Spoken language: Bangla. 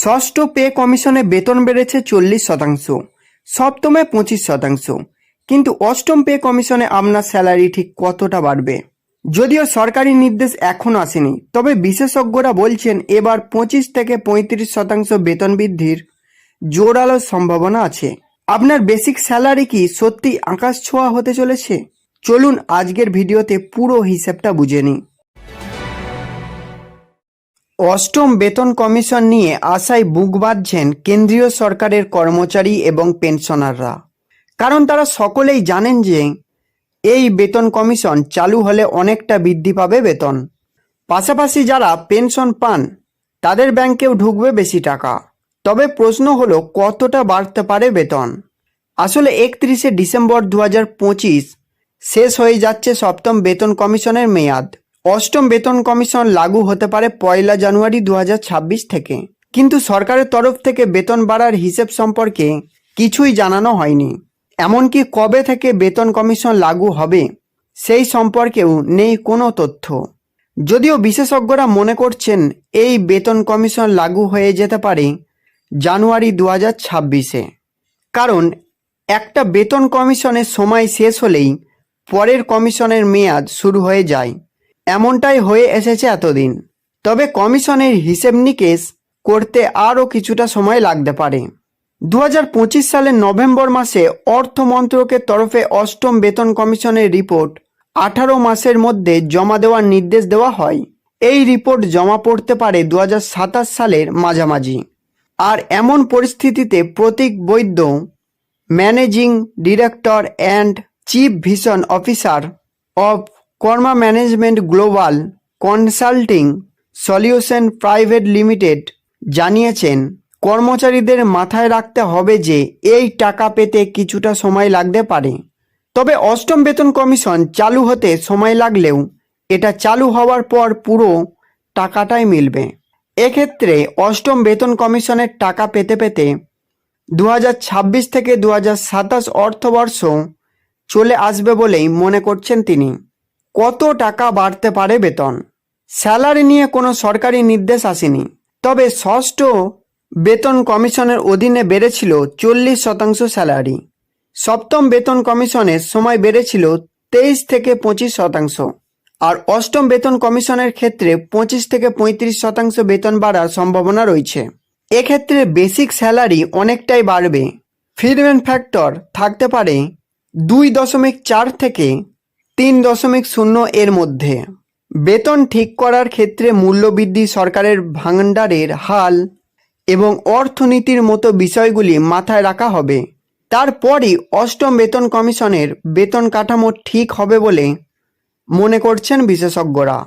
ষষ্ঠ পে কমিশনে বেতন বেড়েছে চল্লিশ শতাংশ, সপ্তমে পঁচিশ শতাংশ। কিন্তু অষ্টম পে কমিশনে আপনার স্যালারি ঠিক কতটা বাড়বে? যদিও সরকারি নির্দেশ এখনও আসেনি, তবে বিশেষজ্ঞরা বলছেন এবার পঁচিশ থেকে পঁয়ত্রিশ শতাংশ বেতন বৃদ্ধির জোরালো সম্ভাবনা আছে। আপনার বেসিক স্যালারি কি সত্যি আকাশ ছোঁয়া হতে চলেছে? চলুন আজকের ভিডিওতে পুরো হিসেবটা বুঝে নিই। অষ্টম বেতন কমিশন নিয়ে আশায় বুক বাঁধছেন কেন্দ্রীয় সরকারের কর্মচারী এবং পেনশনাররা। কারণ তারা সকলেই জানেন যে এই বেতন কমিশন চালু হলে অনেকটা বৃদ্ধি পাবে বেতন। পাশাপাশি যারা পেনশন পান, তাদের ব্যাংকেও ঢুকবে বেশি টাকা। তবে প্রশ্ন হলো, কতটা বাড়তে পারে বেতন? আসলে একত্রিশে ডিসেম্বর দু শেষ হয়ে যাচ্ছে সপ্তম বেতন কমিশনের মেয়াদ। অষ্টম বেতন কমিশন লাগু হতে পারে পয়লা জানুয়ারি দু হাজার ছাব্বিশ থেকে। কিন্তু সরকারের তরফ থেকে বেতন বাড়ার হিসেব সম্পর্কে কিছুই জানানো হয়নি। এমনকি কবে থেকে বেতন কমিশন লাগু হবে, সেই সম্পর্কেও নেই কোনো তথ্য। যদিও বিশেষজ্ঞরা মনে করছেন এই বেতন কমিশন লাগু হয়ে যেতে পারে জানুয়ারি দু হাজার ছাব্বিশে। কারণ একটা বেতন কমিশনের সময় শেষ হলেই পরের কমিশনের মেয়াদ শুরু হয়ে যায়। এমনটাই হয়ে এসেছে এতদিন। তবে কমিশনের হিসেব নিকেশ করতে আরও কিছুটা সময় লাগতে পারে। দু হাজার পঁচিশ সালের নভেম্বর মাসে অর্থ মন্ত্রকের তরফে অষ্টম বেতন কমিশনের রিপোর্ট আঠারো মাসের মধ্যে জমা দেওয়ার নির্দেশ দেওয়া হয়। এই রিপোর্ট জমা পড়তে পারে দু হাজার সাতাশ সালের মাঝামাঝি। আর এমন পরিস্থিতিতে Pratik Baidya, managing director and chief vision officer of Karma management global consulting solution private limited জানিয়েছেন, কর্মচারীদের মাথায় রাখতে হবে যে এই টাকা পেতে কিছুটা সময় লাগতে পারে। তবে অষ্টম বেতন কমিশন চালু হতে সময় লাগলেও এটা চালু হওয়ার পর পুরো টাকাটাই মিলবে। এক্ষেত্রে অষ্টম বেতন কমিশনের টাকা পেতে পেতে দু হাজার ছাব্বিশ থেকে দু অর্থবর্ষ চলে আসবে বলেই মনে করছেন তিনি। কত টাকা বাড়তে পারে বেতন? স্যালারি নিয়ে কোনো সরকারি নির্দেশ আসেনি। তবে ষষ্ঠ বেতন কমিশনের অধীনে বেড়েছিল চল্লিশ শতাংশ স্যালারি। সপ্তম বেতন কমিশনের সময় বেড়েছিল তেইশ থেকে পঁচিশ শতাংশ। আর অষ্টম বেতন কমিশনের ক্ষেত্রে পঁচিশ থেকে পঁয়ত্রিশ শতাংশ বেতন বাড়ার সম্ভাবনা রয়েছে। এক্ষেত্রে বেসিক স্যালারি অনেকটাই বাড়বে। ফিডম্যান ফ্যাক্টর থাকতে পারে দুই দশমিক চার থেকে তিন দশমিক শূন্য এর মধ্যে। বেতন ঠিক করার ক্ষেত্রে মূল্যবৃদ্ধি সরকারের ভাণ্ডারের হাল এবং অর্থনীতির মতো বিষয়গুলি মাথায় রাখা হবে। তারপরই অষ্টম বেতন কমিশনের বেতন কাঠামো ঠিক হবে বলে মনে করছেন বিশেষজ্ঞরা।